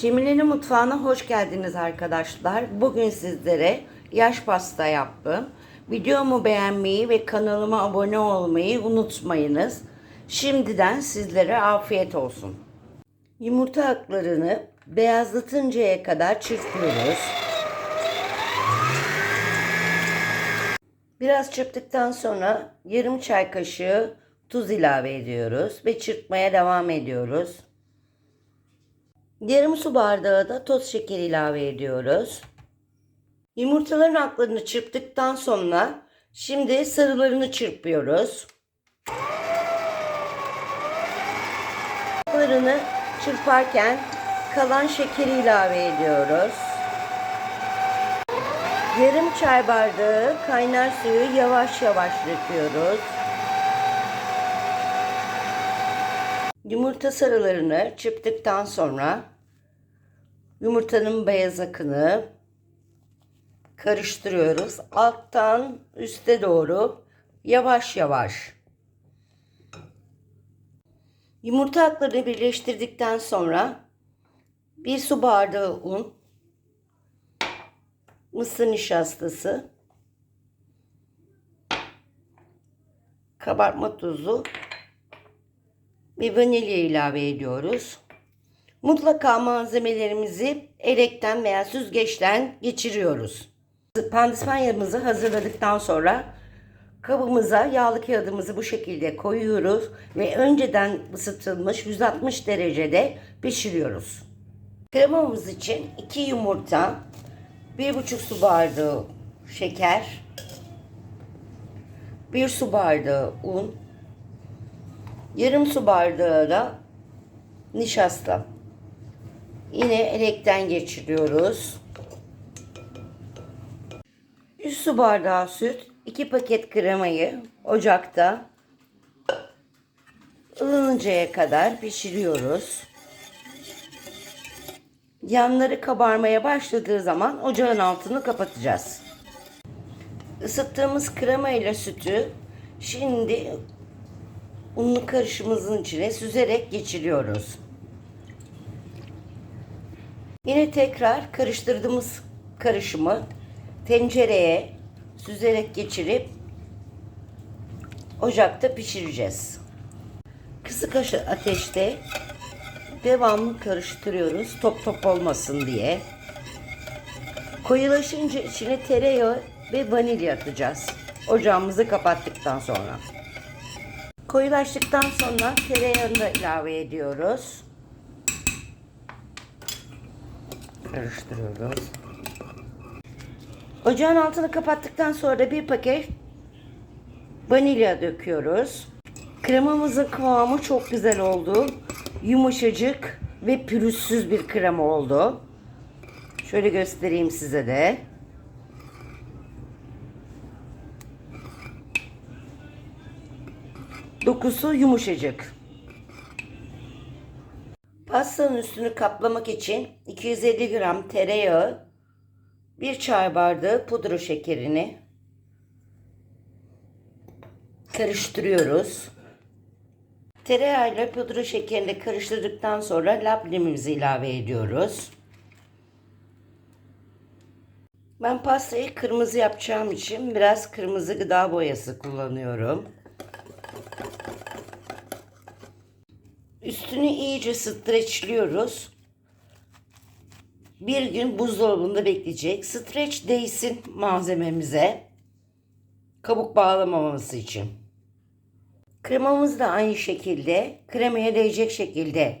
Cemile'nin mutfağına hoş geldiniz arkadaşlar. Bugün sizlere yaş pasta yaptım. Videomu beğenmeyi ve kanalıma abone olmayı unutmayınız. Şimdiden sizlere afiyet olsun. Yumurta aklarını beyazlatıncaya kadar çırpıyoruz. Biraz çırptıktan sonra yarım çay kaşığı tuz ilave ediyoruz ve çırpmaya devam ediyoruz. Yarım su bardağı da toz şeker ilave ediyoruz. Yumurtaların aklarını çırptıktan sonra şimdi sarılarını çırpıyoruz. Aklarını çırparken kalan şekeri ilave ediyoruz. Yarım çay bardağı kaynar suyu yavaş yavaş döküyoruz. Yumurta sarılarını çırptıktan sonra yumurtanın beyaz akını karıştırıyoruz. Alttan üste doğru yavaş yavaş. Yumurta aklarını birleştirdikten sonra bir su bardağı un, mısır nişastası, kabartma tozu ve vanilya ilave ediyoruz. Mutlaka malzemelerimizi elekten veya süzgeçten geçiriyoruz. Pandispanyamızı hazırladıktan sonra kabımıza yağlı kağıdımızı bu şekilde koyuyoruz ve önceden ısıtılmış 160 derecede pişiriyoruz. Kremamız için 2 yumurta, 1,5 su bardağı şeker, 1 su bardağı un, yarım su bardağı da nişasta. Yine elekten geçiriyoruz. 100 su bardağı süt, 2 paket kremayı ocakta ılınıncaya kadar pişiriyoruz. Yanları kabarmaya başladığı zaman ocağın altını kapatacağız. Isıttığımız krema ile sütü şimdi unlu karışımımızın içine süzerek geçiriyoruz. Yine tekrar karıştırdığımız karışımı tencereye süzerek geçirip ocakta pişireceğiz. Kısık ateşte devamlı karıştırıyoruz top top olmasın diye. Koyulaşınca içine tereyağı ve vanilya atacağız. Ocağımızı kapattıktan sonra. Koyulaştıktan sonra tereyağını da ilave ediyoruz. Karıştırıyoruz. Ocağın altını kapattıktan sonra bir paket vanilya döküyoruz. Kremamızın kıvamı çok güzel oldu. Yumuşacık ve pürüzsüz bir krema oldu. Şöyle göstereyim size de. Dokusu yumuşacık. Pastanın üstünü kaplamak için 250 gram tereyağı, 1 çay bardağı pudra şekerini karıştırıyoruz. Tereyağı ile pudra şekerini karıştırdıktan sonra labnemizi ilave ediyoruz. Ben pastayı kırmızı yapacağım için biraz kırmızı gıda boyası kullanıyorum. Üstünü iyice streçliyoruz. Bir gün buzdolabında bekleyecek. Streç değsin malzememize. Kabuk bağlamaması için. Kremamızı da aynı şekilde kremaya değecek şekilde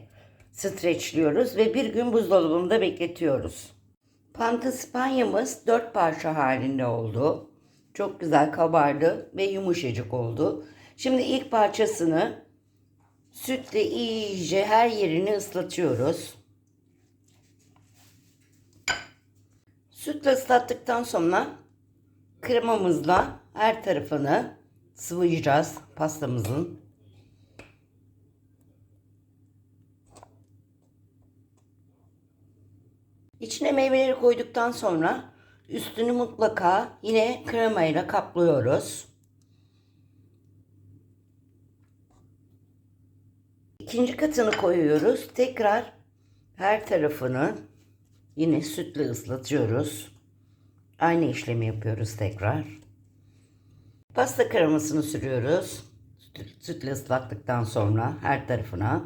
streçliyoruz ve bir gün buzdolabında bekletiyoruz. Pantispanyamız dört parça halinde oldu. Çok güzel kabardı ve yumuşacık oldu. Şimdi ilk parçasını sütle iyice her yerini ıslatıyoruz. Sütle ıslattıktan sonra kremamızla her tarafını sıvayacağız pastamızın. İçine meyveleri koyduktan sonra üstünü mutlaka yine kremayla kaplıyoruz. İkinci katını koyuyoruz. Tekrar Her tarafını yine sütle ıslatıyoruz. Aynı işlemi yapıyoruz tekrar. Pasta kremasını sürüyoruz. Süt- Sütle ıslattıktan sonra her tarafına.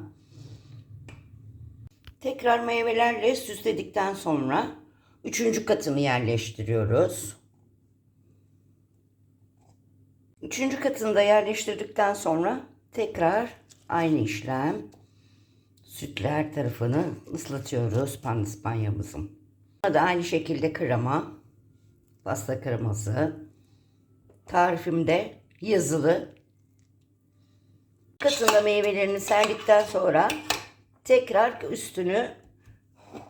Tekrar meyvelerle süsledikten sonra üçüncü katını yerleştiriyoruz. Üçüncü katını da yerleştirdikten sonra tekrar aynı işlem. Sütle her tarafını ıslatıyoruz pandispanyamızın. Buna da aynı şekilde krema, pasta kreması. Tarifimde yazılı. Katında meyvelerini serdikten sonra tekrar üstünü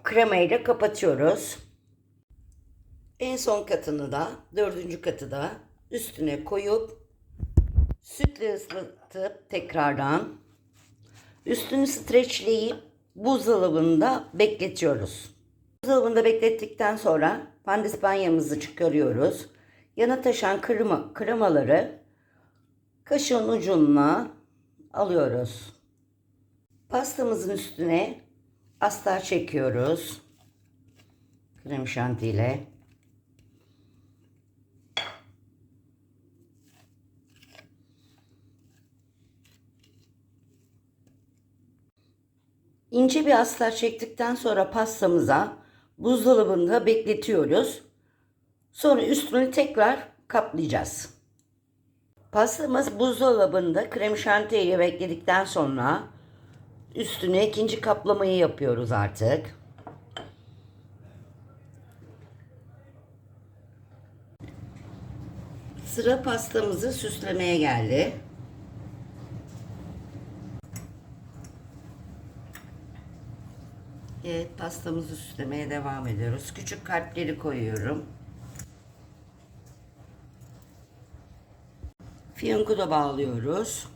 krema ile kapatıyoruz. En son katını da, dördüncü katı da üstüne koyup sütle ıslatıp tekrardan üstünü streçleyip buzdolabında bekletiyoruz. Buzdolabında beklettikten sonra pandispanyamızı çıkarıyoruz. Yana taşan krema, kremaları kaşığın ucuna alıyoruz. Pastamızın üstüne astar çekiyoruz. Krem şanti ile. İnce bir astar çektikten sonra pastamıza buzdolabında bekletiyoruz. Sonra üstünü tekrar kaplayacağız. Pastamız buzdolabında krem şanti ile bekledikten sonra üstüne ikinci kaplamayı yapıyoruz artık. Sıra pastamızı süslemeye geldi. Evet pastamızı süslemeye devam ediyoruz. Küçük kalpleri koyuyorum. Fiyonku da bağlıyoruz.